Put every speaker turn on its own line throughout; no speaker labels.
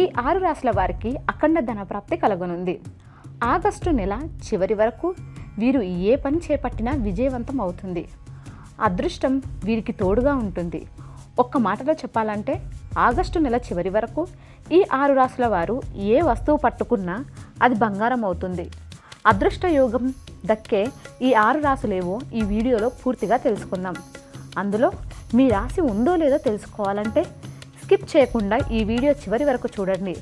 ఈ ఆరు రాశుల వారికి అఖండ ధనప్రాప్తి కలగనుంది. ఆగస్టు నెల చివరి వరకు వీరు ఏ పని చేపట్టినా విజయవంతం అవుతుంది. అదృష్టం వీరికి తోడుగా ఉంటుంది. ఒక్క మాటలో చెప్పాలంటే ఆగస్టు నెల చివరి వరకు ఈ ఆరు రాశుల వారు ఏ వస్తువు పట్టుకున్నా అది బంగారం అవుతుంది. అదృష్ట యోగం దక్కే ఈ ఆరు రాసులేవో ఈ వీడియోలో పూర్తిగా తెలుసుకుందాం. అందులో మీ రాశి ఉందో లేదో తెలుసుకోవాలంటే స్కిప్ చేయకుండా ఈ వీడియో చివరి వరకు చూడండి.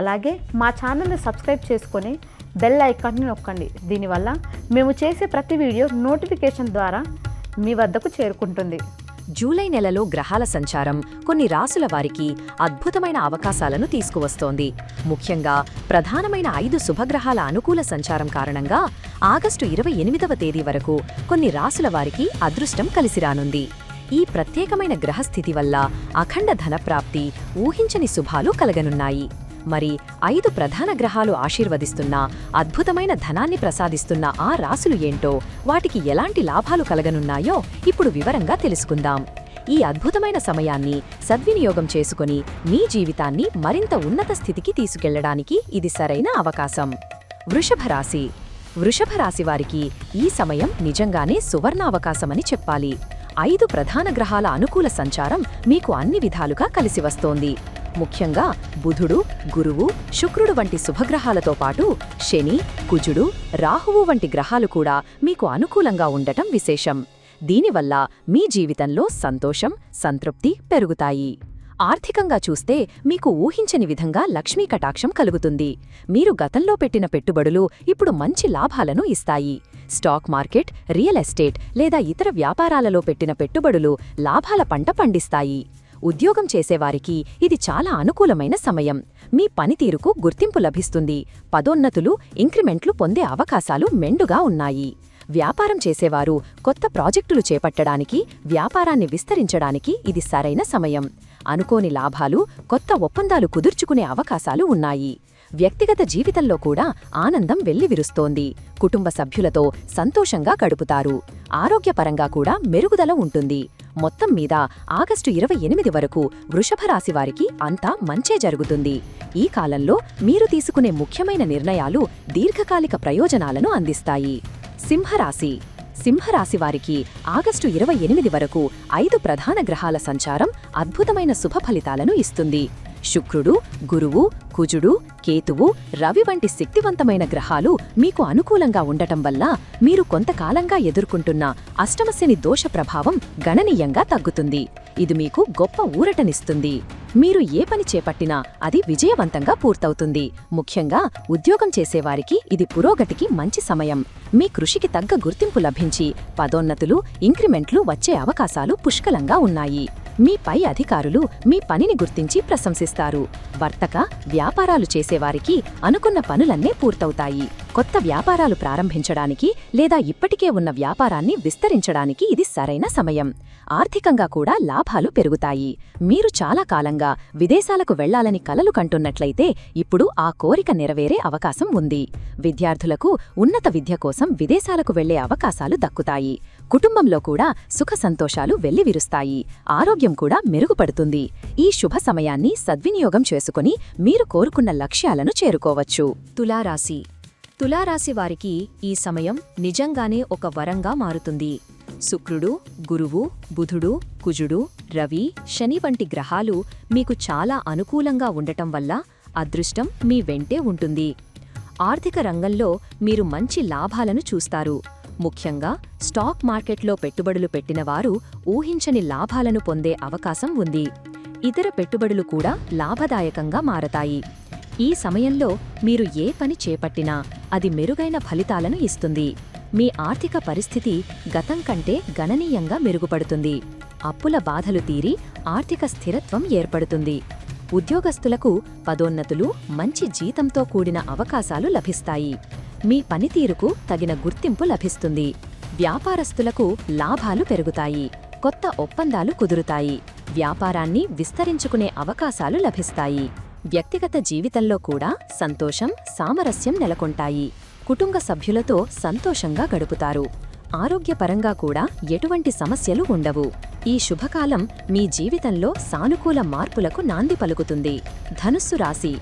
అలాగే మా ఛానల్ని సబ్స్క్రైబ్ చేసుకొని బెల్ ఐకాన్ని నొక్కండి. దీనివల్ల మేము చేసే ప్రతి వీడియో నోటిఫికేషన్ ద్వారా మీ వద్దకు చేరుకుంటుంది.
జూలై నెలలో గ్రహాల సంచారం కొన్ని రాసుల వారికి అద్భుతమైన అవకాశాలను తీసుకువస్తోంది. ముఖ్యంగా ప్రధానమైన ఐదు శుభగ్రహాల అనుకూల సంచారం కారణంగా ఆగస్టు ఇరవై ఎనిమిదవ తేదీ వరకు కొన్ని రాసుల వారికి అదృష్టం కలిసిరానుంది ఈ ప్రత్యేకమైన గ్రహస్థితి వల్ల అఖండ ధనప్రాప్తి ఊహించని శుభాలు కలగనున్నాయి. మరి ఐదు ప్రధాన గ్రహాలు ఆశీర్వదిస్తున్న అద్భుతమైన ధనాన్ని ప్రసాదిస్తున్న ఆ రాసులు ఏంటో వాటికి ఎలాంటి లాభాలు కలగనున్నాయో ఇప్పుడు వివరంగా తెలుసుకుందాం. ఈ అద్భుతమైన సమయాన్ని సద్వినియోగం చేసుకుని మీ జీవితాన్ని మరింత ఉన్నత స్థితికి తీసుకెళ్ళడానికి ఇది సరైన అవకాశం. వృషభ రాశి. వృషభ రాశి వారికి ఈ సమయం నిజంగానే సువర్ణావకాశమని చెప్పాలి. ఐదు ప్రధాన గ్రహాల అనుకూల సంచారం మీకు అన్ని విధాలుగా కలిసి వస్తోంది. ముఖ్యంగా బుధుడు గురువు శుక్రుడు వంటి శుభగ్రహాలతో పాటు శని కుజుడు రాహువు వంటి గ్రహాలు కూడా మీకు అనుకూలంగా ఉండటం విశేషం. దీనివల్ల మీ జీవితంలో సంతోషం సంతృప్తి పెరుగుతాయి. ఆర్థికంగా చూస్తే మీకు ఊహించని విధంగా లక్ష్మీ కటాక్షం కలుగుతుంది. మీరు గతంలో పెట్టిన పెట్టుబడులు ఇప్పుడు మంచి లాభాలను ఇస్తాయి. స్టాక్ మార్కెట్ రియల్ ఎస్టేట్ లేదా ఇతర వ్యాపారాలలో పెట్టిన పెట్టుబడులు లాభాల పంట పండిస్తాయి. ఉద్యోగం చేసేవారికి ఇది చాలా అనుకూలమైన సమయం. మీ పనితీరుకు గుర్తింపు లభిస్తుంది. పదోన్నతులు ఇంక్రిమెంట్లు పొందే అవకాశాలు మెండుగా ఉన్నాయి. వ్యాపారం చేసేవారు కొత్త ప్రాజెక్టులు చేపట్టడానికి వ్యాపారాన్ని విస్తరించడానికి ఇది సరైన సమయం. అనుకోని లాభాలు కొత్త ఒప్పందాలు కుదుర్చుకునే అవకాశాలు ఉన్నాయి. వ్యక్తిగత జీవితంలో కూడా ఆనందం వెల్లివిరుస్తోంది. కుటుంబ సభ్యులతో సంతోషంగా గడుపుతారు. ఆరోగ్యపరంగా కూడా మెరుగుదల ఉంటుంది. మొత్తం మీద ఆగస్టు ఇరవై ఎనిమిది వరకు వృషభరాశివారికి వారికి అంతా మంచే జరుగుతుంది. ఈ కాలంలో మీరు తీసుకునే ముఖ్యమైన నిర్ణయాలు దీర్ఘకాలిక ప్రయోజనాలను అందిస్తాయి. సింహరాశి. సింహరాశి వారికి ఆగస్టు ఇరవై ఎనిమిది వరకు ఐదు ప్రధాన గ్రహాల సంచారం అద్భుతమైన శుభ ఫలితాలను ఇస్తుంది. శుక్రుడు గురువు కుజుడు కేతువు రవి వంటి శక్తివంతమైన గ్రహాలు మీకు అనుకూలంగా ఉండటం వల్ల మీరు కొంతకాలంగా ఎదుర్కొంటున్న అష్టమశని దోష ప్రభావం గణనీయంగా తగ్గుతుంది. ఇది మీకు గొప్ప ఊరటనిస్తుంది. మీరు ఏ పని చేపట్టినా అది విజయవంతంగా పూర్తవుతుంది. ముఖ్యంగా ఉద్యోగం చేసేవారికి ఇది పురోగతికి మంచి సమయం. మీ కృషికి తగ్గ గుర్తింపు లభించి పదోన్నతులు ఇంక్రిమెంట్లు వచ్చే అవకాశాలు పుష్కలంగా ఉన్నాయి. మీ పై అధికారులు మీ పనిని గుర్తించి ప్రశంసిస్తారు. వర్తక వ్యాపారాలు చేసేవారికి అనుకున్న పనులన్నీ పూర్తవుతాయి. కొత్త వ్యాపారాలు ప్రారంభించడానికి లేదా ఇప్పటికే ఉన్న వ్యాపారాన్ని విస్తరించడానికి ఇది సరైన సమయం. ఆర్థికంగా కూడా లాభాలు పెరుగుతాయి. మీరు చాలా కాలంగా విదేశాలకు వెళ్ళాలని కలలు కంటున్నట్లయితే ఇప్పుడు ఆ కోరిక నెరవేరే అవకాశం ఉంది. విద్యార్థులకు ఉన్నత విద్య కోసం విదేశాలకు వెళ్ళే అవకాశాలు దక్కుతాయి. కుటుంబంలో కూడా సుఖ సంతోషాలు వెల్లివిరుస్తాయి. ఆరోగ్యం కూడా మెరుగుపడుతుంది. ఈ శుభ సమయాన్ని సద్వినియోగం చేసుకుని మీరు కోరుకున్న లక్ష్యాలను చేరుకోవచ్చు. తులారాశి తులారాశి వారికి ఈ సమయం నిజంగానే ఒక వరంగా మారుతుంది. శుక్రుడు గురువు బుధుడు కుజుడు రవి శని వంటి గ్రహాలు మీకు చాలా అనుకూలంగా ఉండటం వల్ల అదృష్టం మీ వెంటే ఉంటుంది. ఆర్థిక రంగంలో మీరు మంచి లాభాలను చూస్తారు. ముఖ్యంగా స్టాక్ మార్కెట్లో పెట్టుబడులు పెట్టినవారు ఊహించని లాభాలను పొందే అవకాశం ఉంది. ఇతర పెట్టుబడులు కూడా లాభదాయకంగా మారతాయి. ఈ సమయంలో మీరు ఏ పని చేపట్టినా అది మెరుగైన ఫలితాలను ఇస్తుంది. మీ ఆర్థిక పరిస్థితి గతం కంటే గణనీయంగా మెరుగుపడుతుంది. అప్పుల బాధలు తీరి ఆర్థిక స్థిరత్వం ఏర్పడుతుంది. ఉద్యోగస్తులకు పదోన్నతులు మంచి జీతంతో కూడిన అవకాశాలు లభిస్తాయి. మీ పనితీరుకు తగిన గుర్తింపు లభిస్తుంది. వ్యాపారస్తులకు లాభాలు పెరుగుతాయి. కొత్త ఒప్పందాలు కుదురుతాయి. వ్యాపారాన్ని విస్తరించుకునే అవకాశాలు లభిస్తాయి. వ్యక్తిగత జీవితంలో కూడా సంతోషం సామరస్యం నెలకొంటాయి. కుటుంబ సభ్యులతో సంతోషంగా గడుపుతారు. ఆరోగ్యపరంగా కూడా ఎటువంటి సమస్యలు ఉండవు. ఈ శుభకాలం మీ జీవితంలో సానుకూల మార్పులకు నాంది పలుకుతుంది. ధనుస్సు రాశి.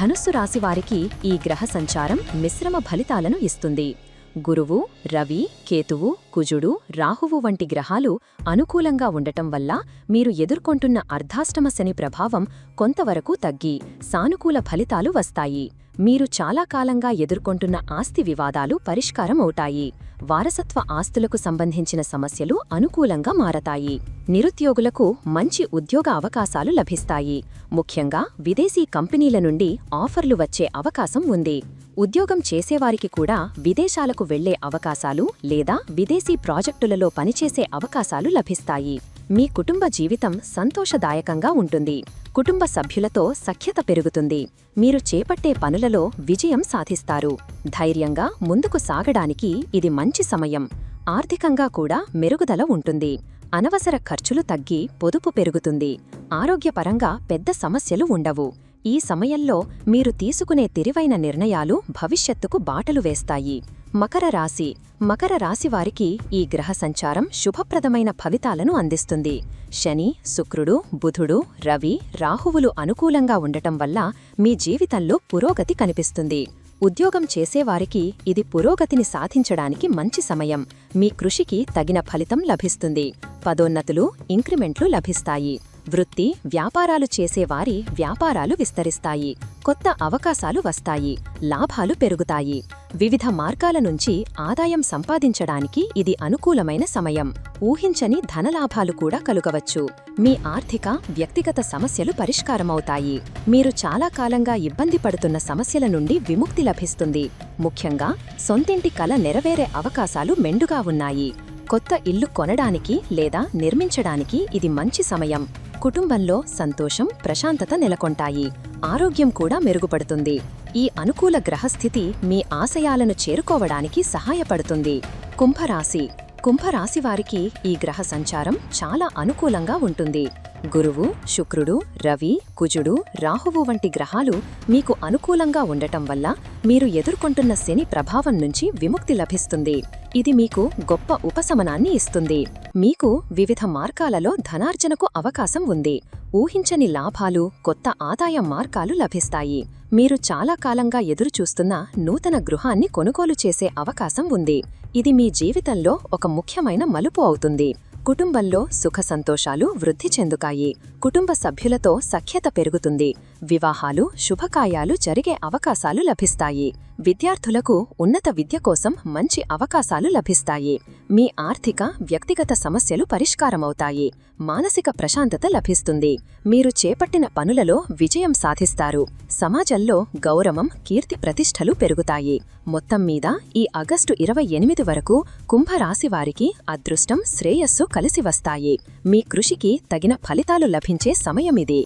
ధనుస్సు రాశి వారికి ఈ గ్రహ సంచారం మిశ్రమ ఫలితాలను ఇస్తుంది. గురువు రవి కేతువు కుజుడు రాహువు వంటి గ్రహాలు అనుకూలంగా ఉండటం వల్ల మీరు ఎదుర్కొంటున్న అర్ధాష్టమ శని ప్రభావం కొంతవరకు తగ్గి సానుకూల ఫలితాలు వస్తాయి. మీరు చాలా కాలంగా ఎదుర్కొంటున్న ఆస్తి వివాదాలు పరిష్కారం అవుతాయి. వారసత్వ ఆస్తులకు సంబంధించిన సమస్యలు అనుకూలంగా మారతాయి. నిరుద్యోగులకు మంచి ఉద్యోగ అవకాశాలు లభిస్తాయి. ముఖ్యంగా విదేశీ కంపెనీల నుండి ఆఫర్లు వచ్చే అవకాశం ఉంది. ఉద్యోగం చేసేవారికి కూడా విదేశాలకు వెళ్ళే అవకాశాలు లేదా విదేశీ ప్రాజెక్టులలో పనిచేసే అవకాశాలు లభిస్తాయి. మీ కుటుంబ జీవితం సంతోషదాయకంగా ఉంటుంది. కుటుంబ సభ్యులతో సఖ్యత పెరుగుతుంది. మీరు చేపట్టే పనులలో విజయం సాధిస్తారు. ధైర్యంగా ముందుకు సాగడానికి ఇది మంచి సమయం. ఆర్థికంగా కూడా మెరుగుదల ఉంటుంది. అనవసర ఖర్చులు తగ్గి పొదుపు పెరుగుతుంది. ఆరోగ్యపరంగా పెద్ద సమస్యలు ఉండవు. ఈ సమయంలో మీరు తీసుకునే తెలివైన నిర్ణయాలు భవిష్యత్తుకు బాటలు వేస్తాయి. మకర రాశి. మకర రాశి వారికి ఈ గ్రహ సంచారం శుభప్రదమైన ఫలితాలను అందిస్తుంది. శని శుక్రుడు బుధుడు రవి రాహువులు అనుకూలంగా ఉండటం వల్ల మీ జీవితంలో పురోగతి కనిపిస్తుంది. ఉద్యోగం చేసేవారికి ఇది పురోగతిని సాధించడానికి మంచి సమయం. మీ కృషికి తగిన ఫలితం లభిస్తుంది. పదోన్నతులు ఇంక్రిమెంట్లు లభిస్తాయి. వృత్తి వ్యాపారాలు చేసేవారి వ్యాపారాలు విస్తరిస్తాయి. కొత్త అవకాశాలు వస్తాయి. లాభాలు పెరుగుతాయి. వివిధ మార్గాల నుంచి ఆదాయం సంపాదించడానికి ఇది అనుకూలమైన సమయం. ఊహించని ధనలాభాలు కూడా కలుగవచ్చు. మీ ఆర్థిక వ్యక్తిగత సమస్యలు పరిష్కారమవుతాయి. మీరు చాలా కాలంగా ఇబ్బంది పడుతున్న సమస్యల నుండి విముక్తి లభిస్తుంది. ముఖ్యంగా సొంతింటి కల నెరవేరే అవకాశాలు మెండుగా ఉన్నాయి. కొత్త ఇల్లు కొనడానికి లేదా నిర్మించడానికి ఇది మంచి సమయం. కుటుంబంలో సంతోషం ప్రశాంతత నెలకొంటాయి. ఆరోగ్యం కూడా మెరుగుపడుతుంది. ఈ అనుకూల గ్రహస్థితి మీ ఆశయాలను చేరుకోవడానికి సహాయపడుతుంది. కుంభరాశి. కుంభరాశి వారికి ఈ గ్రహ సంచారం చాలా అనుకూలంగా ఉంటుంది. గురువు శుక్రుడు రవి కుజుడు రాహువు వంటి గ్రహాలు మీకు అనుకూలంగా ఉండటం వల్ల మీరు ఎదుర్కొంటున్న శని ప్రభావం నుంచి విముక్తి లభిస్తుంది. ఇది మీకు గొప్ప ఉపశమనాన్ని ఇస్తుంది. మీకు వివిధ మార్గాలలో ధనార్జనకు అవకాశం ఉంది. ఊహించని లాభాలు కొత్త ఆదాయ మార్గాలు లభిస్తాయి. మీరు చాలా కాలంగా ఎదురుచూస్తున్న నూతన గృహాన్ని కొనుగోలు చేసే అవకాశం ఉంది. ఇది మీ జీవితంలో ఒక ముఖ్యమైన మలుపు అవుతుంది. కుటుంబంలో సుఖ సంతోషాలు వృద్ధి చెందుతాయి. కుటుంబ సభ్యులతో సఖ్యత పెరుగుతుంది. వివాహాలు శుభకాయాలు జరిగే అవకాశాలు లభిస్తాయి. విద్యార్థులకు ఉన్నత విద్య కోసం మంచి అవకాశాలు లభిస్తాయి. మీ ఆర్థిక వ్యక్తిగత సమస్యలు పరిష్కారమవుతాయి. మానసిక ప్రశాంతత లభిస్తుంది. మీరు చేపట్టిన పనులలో విజయం సాధిస్తారు. సమాజంలో గౌరవం కీర్తి ప్రతిష్టలు పెరుగుతాయి. మొత్తం మీద ఈ ఆగస్టు ఇరవై ఎనిమిది వరకు కుంభరాశివారికి అదృష్టం శ్రేయస్సు కలిసి వస్తాయి. మీ కృషికి తగిన ఫలితాలు లభించే సమయమిది.